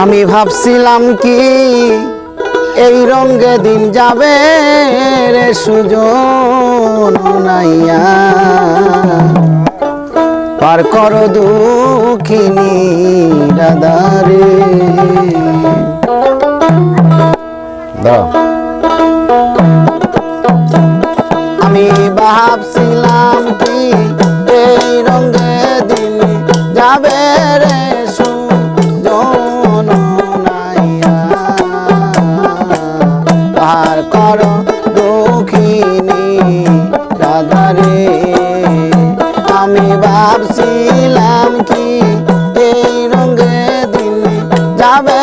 আমি ভাবছিলাম কি এই রঙ্গে দিন যাবে রে সুজন নাইয়া পার কর দুঃখিনী রাধারে। আমি ভাবছিলাম কি এই রঙে দিন যাবে রে ভাবছিলাম কি এই রঙে দিন যাবে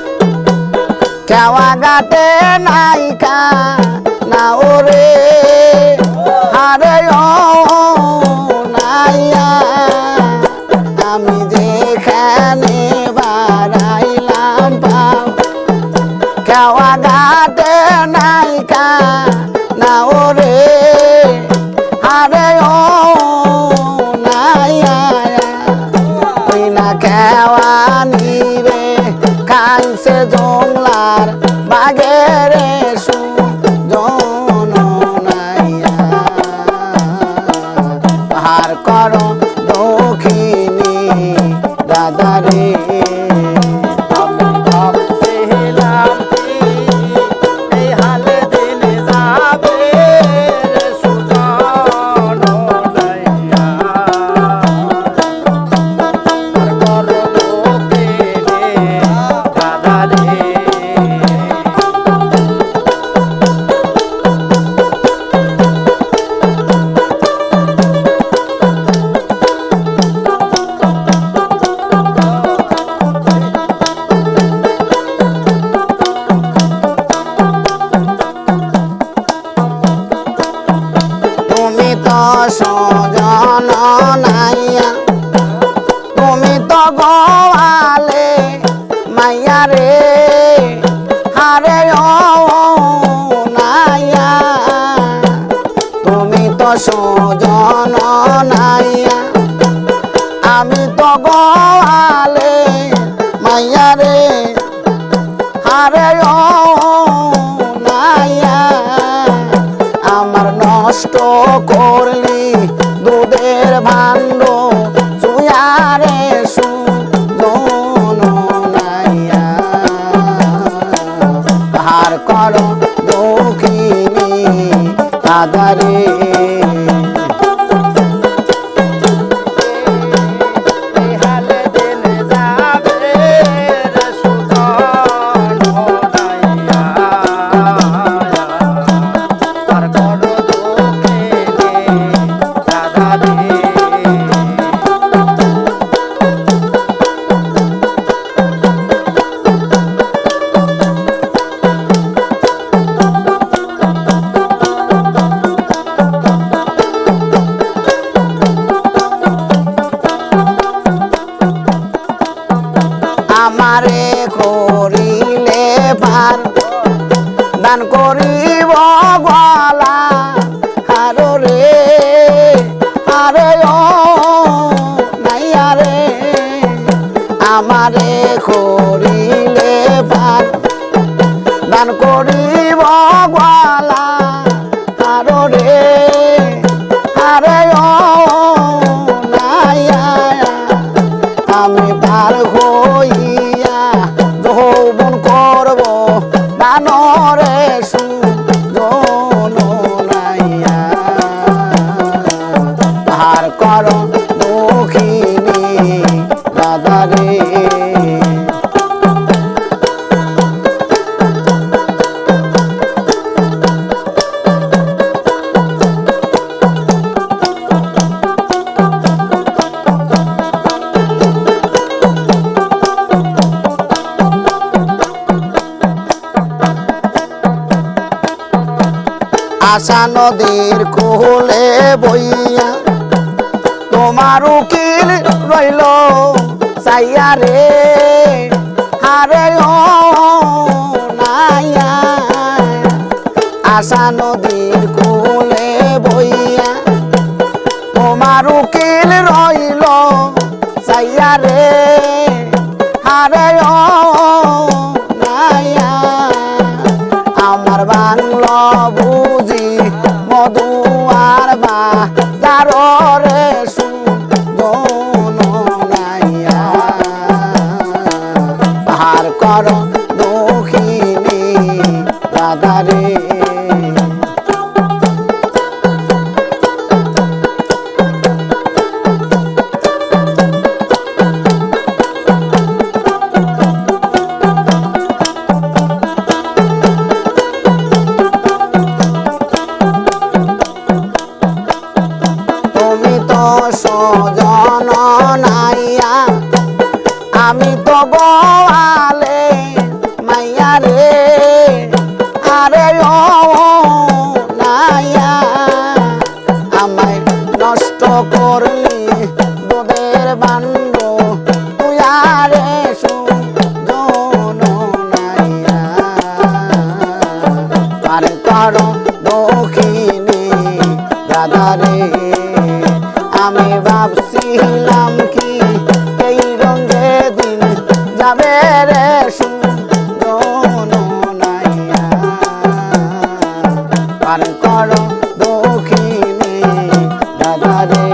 গাটে নাইকা না ওরে, আরে নাইয়া আমি যেখানে বাড়াইলাম পাও গাটে নাইকা না ওরে, আরে নাইয়া ওই না কেওয়া নিবে কানসে জংলার দাদারে গোয়ালে মাইয়া রে, হারে নাইয়া। তুমি তো সজন নাইয়া। আমি তো গোয়ালে মাইয়া রে, হারে নাইয়া। আমার নষ্ট করলি দুধের ভাণ্ড চুয়ারে আরও আশা নদীর কোলে বইয়া তোমার উকিল রইল সাইয়া রে। হারে নাইয়া। আশা নদীর কোলে বইয়া তোমার উকিল রইল সাইয়া রে। হারে নাইয়া। আমার বাংলা রাধারে দাদারে আমি ভাবছিলাম কি এই রঙে দিন যাবে রে পার কর দক্ষিণী দাদারে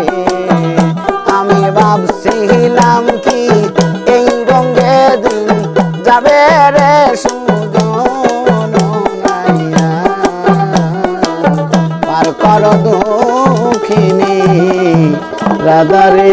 আমি ভাবছিলাম কি এই রঙে দিন যাবে রে নাইয়া পার কর রাধারে